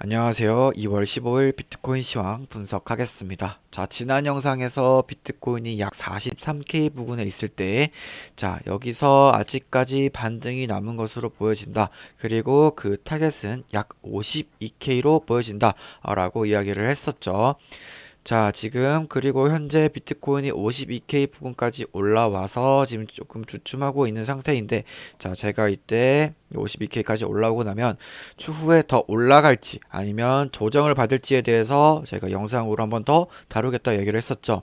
안녕하세요. 2월 15일 비트코인 시황 분석하겠습니다. 자, 지난 영상에서 비트코인이 약 43K 부근에 있을 때, 자, 여기서 아직까지 반등이 남은 것으로 보여진다. 그리고 그 타겟은 약 52K로 보여진다. 라고 이야기를 했었죠. 자, 지금 그리고 현재 비트코인이 52K 부근까지 올라와서 지금 조금 주춤하고 있는 상태인데, 자, 제가 이때 52K까지 올라오고 나면 추후에 더 올라갈지 아니면 조정을 받을지에 대해서 제가 영상으로 한번 더 다루겠다 얘기를 했었죠.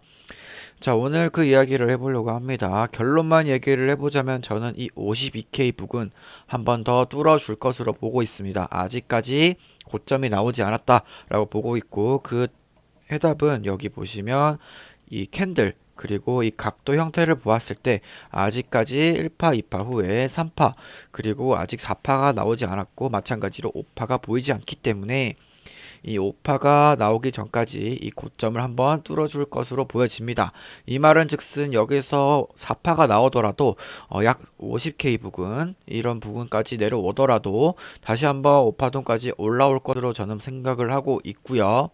자, 오늘 그 이야기를 해보려고 합니다. 결론만 얘기를 해보자면 저는 이 52K 부근 한번 더 뚫어줄 것으로 보고 있습니다. 아직까지 고점이 나오지 않았다라고 보고 있고 그 해답은 여기 보시면 이 캔들 그리고 이 각도 형태를 보았을 때 아직까지 1파, 2파 후에 3파 그리고 아직 4파가 나오지 않았고 마찬가지로 5파가 보이지 않기 때문에 이 5파가 나오기 전까지 이 고점을 한번 뚫어줄 것으로 보여집니다. 이 말은 즉슨 여기서 4파가 나오더라도 어, 약 50K 부근 이런 부근까지 내려오더라도 다시 한번 5파동까지 올라올 것으로 저는 생각을 하고 있고요.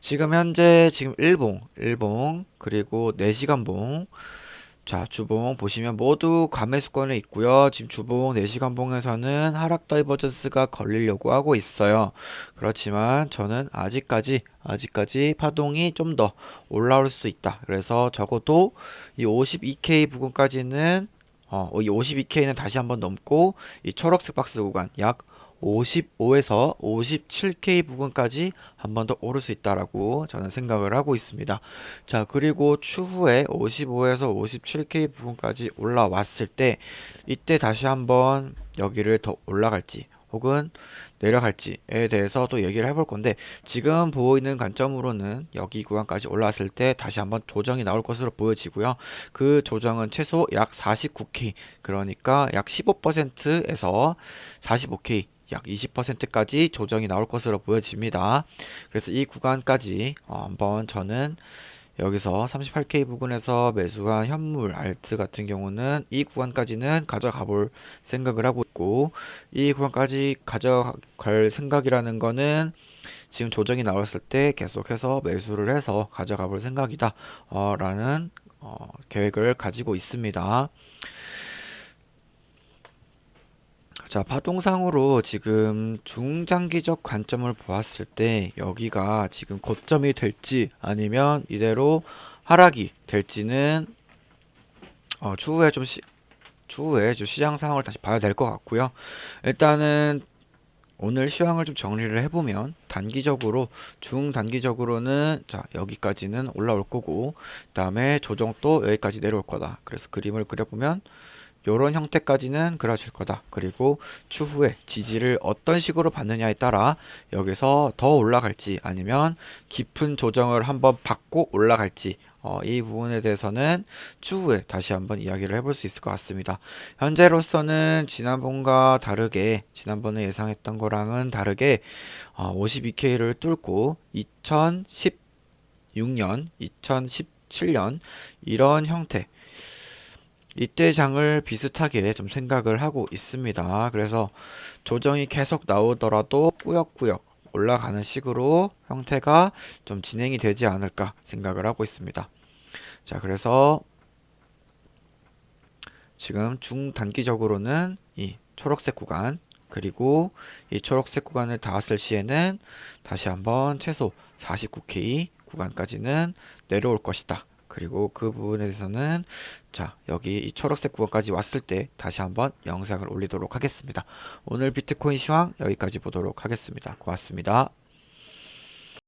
지금 현재 지금 일봉, 일봉, 그리고 4시간봉, 자, 주봉 보시면 모두 감매수권에 있고요. 지금 주봉 4시간 봉에서는 하락 다이버전스가 걸리려고 하고 있어요. 그렇지만 저는 아직까지 아직까지 파동이 좀 더 올라올 수 있다. 그래서 적어도 이 52K 부근까지는 어, 이 52K는 다시 한번 넘고 이 초록색 박스 구간 약 55에서 57K 부근까지 한 번 더 오를 수 있다라고 저는 생각을 하고 있습니다. 자, 그리고 추후에 55에서 57K 부근까지 올라왔을 때 이때 다시 한번 여기를 더 올라갈지 혹은 내려갈지에 대해서 또 얘기를 해볼 건데 지금 보이는 관점으로는 여기 구간까지 올라왔을 때 다시 한번 조정이 나올 것으로 보여지고요. 그 조정은 최소 약 49K 그러니까 약 15%에서 45K 약 20%까지 조정이 나올 것으로 보여집니다. 그래서 이 구간까지 어, 한번 저는 여기서 38K 부근에서 매수한 현물 알트 같은 경우는 이 구간까지는 가져가 볼 생각을 하고 있고 이 구간까지 가져갈 생각이라는 거는 지금 조정이 나왔을 때 계속해서 매수를 해서 가져가 볼 생각이다 어, 라는 어, 계획을 가지고 있습니다. 자, 파동상으로 지금 중장기적 관점을 보았을 때 여기가 지금 고점이 될지 아니면 이대로 하락이 될지는 어, 추후에 좀 시, 추후에 좀 시장 상황을 다시 봐야 될 것 같고요. 일단은 오늘 시황을 좀 정리를 해보면 단기적으로 중단기적으로는 자 여기까지는 올라올 거고 그다음에 조정 또 여기까지 내려올 거다. 그래서 그림을 그려보면 이런 형태까지는 그려질 거다. 그리고 추후에 지지를 어떤 식으로 받느냐에 따라 여기서 더 올라갈지 아니면 깊은 조정을 한번 받고 올라갈지 어, 이 부분에 대해서는 추후에 다시 한번 이야기를 해볼 수 있을 것 같습니다. 현재로서는 지난번과 다르게 지난번에 예상했던 거랑은 다르게 어, 52K를 뚫고 2016년, 2017년 이런 형태 이때 장을 비슷하게 좀 생각을 하고 있습니다. 그래서 조정이 계속 나오더라도 꾸역꾸역 올라가는 식으로 형태가 좀 진행이 되지 않을까 생각을 하고 있습니다. 자, 그래서 지금 중단기적으로는 이 초록색 구간 그리고 이 초록색 구간을 닿았을 시에는 다시 한번 최소 49K 구간까지는 내려올 것이다. 그리고 그 부분에 대해서는 자 여기 이 초록색 구간까지 왔을 때 다시 한번 영상을 올리도록 하겠습니다. 오늘 비트코인 시황 여기까지 보도록 하겠습니다. 고맙습니다.